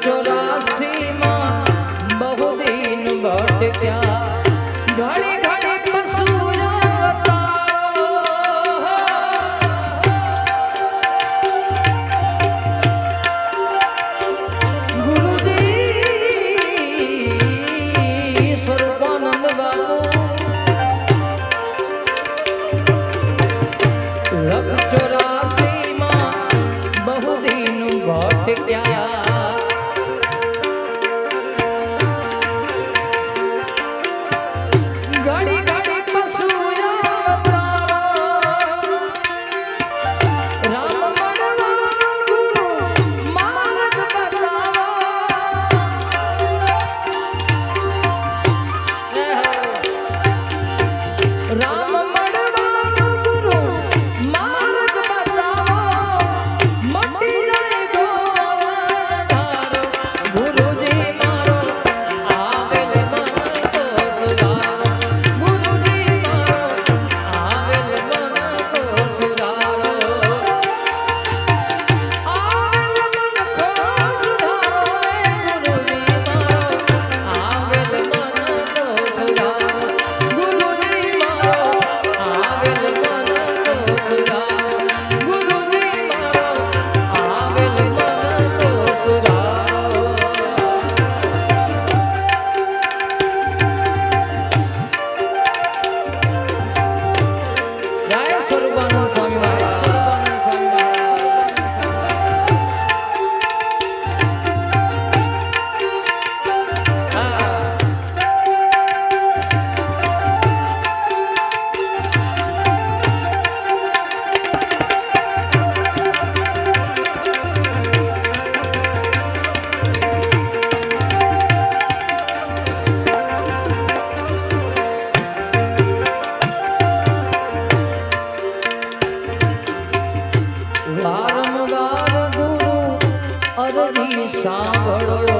ચોરાસી માં બહુ દિન ભટક્યા ઘડી વારંવાર ગુરુ અરજી સાંભળો.